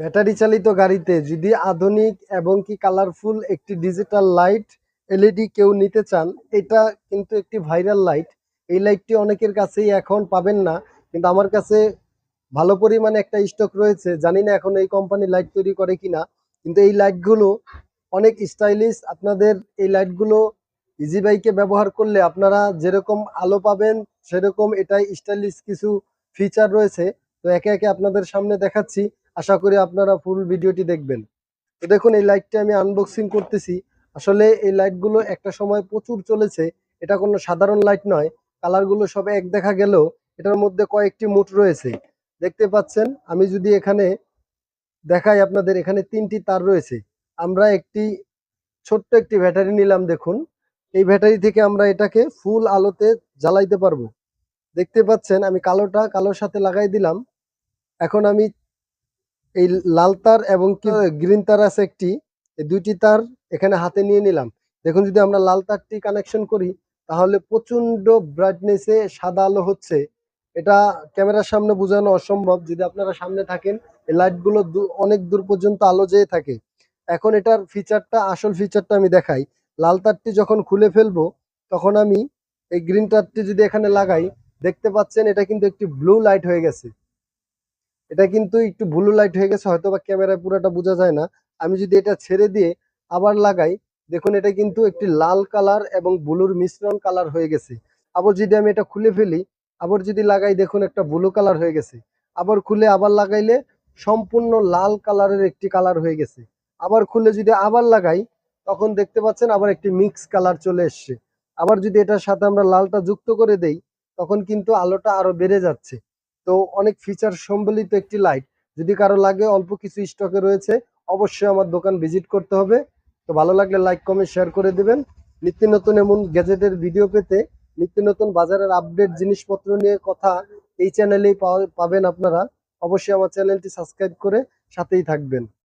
Battery চালিত গাড়িতে যদি আধুনিক এবং কি কালারফুল একটি ডিজিটাল লাইট এলইডি কেউ নিতে চান, এটা কিন্তু একটি ভাইরাল লাইট এই লাইটটি অনেকের কাছেই এখন পাবেন না, কিন্তু আমার কাছে ভালো পরিমাণে একটা স্টক রয়েছে। জানি না এখন এই কোম্পানি লাইট তৈরি করে কিনা, কিন্তু এই লাইটগুলো অনেক স্টাইলিশ আপনাদের এই লাইটগুলো ইজি বাইকে ব্যবহার করলে আপনারা যেরকম আলো পাবেন, সেরকম এটাই স্টাইলিশ কিছু ফিচার রয়েছে। তো একে একে আপনাদের সামনে দেখাচ্ছি। আশা করি আপনারা ফুল ভিডিওটি দেখবেন। তো দেখুন, এই লাইটটি আমি আনবক্সিং করতেছি। আসলে এই লাইটগুলো একটা সময় প্রচুর চলেছে। এটা কোনো সাধারণ লাইট নয়। কালারগুলো সব এক দেখা গেলেও এটার মধ্যে কয়েকটি মুট রয়েছে। দেখতে পাচ্ছেন, আমি যদি এখানে দেখাই আপনাদের, এখানে তিনটি তার রয়েছে। আমরা একটি ছোট্ট একটি ব্যাটারি নিলাম, দেখুন। এই ব্যাটারি থেকে আমরা এটাকে ফুল আলোতে জ্বালাইতে পারব। দেখতে পাচ্ছেন, আমি কালোটা, কালোর সাথে লাগাই দিলাম। এখন আমি এই লাল তার এবং কি গ্রিন তার আছে একটি এই দুইটি তার এখানে হাতে নিয়ে নিলাম। দেখুন যদি আমরা লাল তারটি কানেকশন করি তাহলে প্রচণ্ড ব্রাইটনেসে সাদা আলো হচ্ছে। এটা ক্যামেরার সামনে বোঝানো অসম্ভব। যদি আপনারা সামনে থাকেন এই লাইটগুলো অনেক দূর পর্যন্ত আলো যেয়ে থাকে। এখন এটার ফিচারটা আসল ফিচারটা আমি দেখাই। লাল তারটি যখন খুলে ফেলব তখন আমি এই গ্রিন তারটি যদি এখানে লাগাই দেখতে পাচ্ছেন এটা কিন্তু একটি ব্লু লাইট হয়ে গেছে। এটা কিন্তু একটু ব্লু লাইট হয়ে গেছে হয়তো বা ক্যামেরায় পুরোটা বোঝা যায় না। আমি যদি এটা ছেড়ে দিয়ে আবার লাগাই, দেখুন এটা কিন্তু একটি লাল কালার এবং ব্লুর মিশ্রণ কালার হয়ে গেছে। আবার যদি আমি এটা খুলে ফেলি, আবার যদি লাগাই, দেখুন একটা ব্লু কালার হয়ে গেছে। আবার খুলে আবার লাগাইলে সম্পূর্ণ লাল কালারের একটি কালার হয়ে গেছে। আবার খুলে যদি আবার লাগাই, তখন দেখতে পাচ্ছেন আবার একটি মিক্স কালার চলে এসছে। আবার যদি এটার সাথে আমরা লালটা যুক্ত করে দেই, তখন কিন্তু আলোটা আরও বেড়ে যাচ্ছে। তো অনেক ফিচার সম্বলিত একটি লাইট যদি কারও লাগে অল্প কিছু স্টকে রয়েছে, অবশ্যই আমার দোকান ভিজিট করতে হবে। তো ভালো লাগলে লাইক কমেন্ট শেয়ার করে দেবেন। নিত্য নতুন এমন গ্যাজেটের ভিডিও পেতে নিত্য নতুন বাজারের আপডেট জিনিসপত্র নিয়ে কথা এই চ্যানেলেই পাবেন আপনারা। অবশ্যই আমার চ্যানেলটি সাবস্ক্রাইব করে সাথেই থাকবেন।